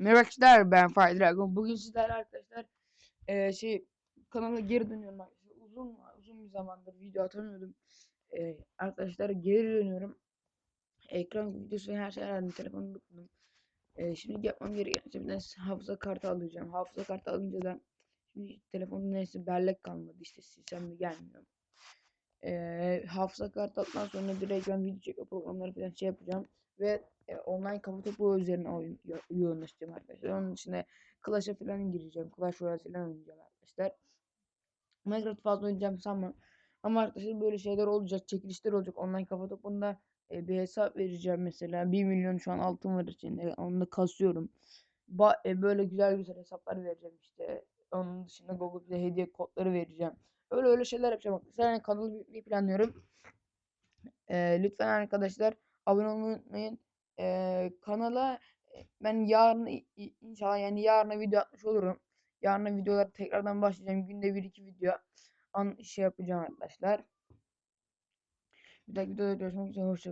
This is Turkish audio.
Merhaba arkadaşlar ben Fire Dragon. Bugün sizlerle arkadaşlar eee şey kanala geri dönüyorum. Uzun uzun bir zamandır video atamıyordum. Eee, arkadaşlar geri dönüyorum. Ekran videosu ve her şey herhalde telefonu unuttum. Eee, şimdi yapmam gereken şey bir hafıza kartı alacağım. Hafıza kartı alınca da şimdi telefonun neyse bellek kalmadı işte silsem mi gelmiyor. Eee hafıza kartı aldıktan sonra direkt ben video çekip programları falan şey yapacağım ve e, online kafa topu üzerine oyun yo- yoğunlaşacağım arkadaşlar. Onun içine Clash'a falan gireceğim. Clash Royale falan oynayacağım arkadaşlar. Minecraft fazla oynayacağım sanmam. Ama arkadaşlar böyle şeyler olacak. Çekilişler olacak. Online kafa topunda e, bir hesap vereceğim mesela. 1 milyon şu an altın var içinde. Onu da kasıyorum. Ba e, böyle güzel güzel hesaplar vereceğim işte. Onun dışında Google'da hediye kodları vereceğim. Öyle öyle şeyler yapacağım arkadaşlar. Yani kanalı büyütmeyi planlıyorum. Ee, lütfen arkadaşlar abone olmayı unutmayın. Ee, kanala e, ben yarın inşallah yani yarına video atmış olurum. Yarına videolar tekrardan başlayacağım. Günde bir iki video an şey yapacağım arkadaşlar. Bir dahaki videoda görüşmek üzere. Hoşçakalın.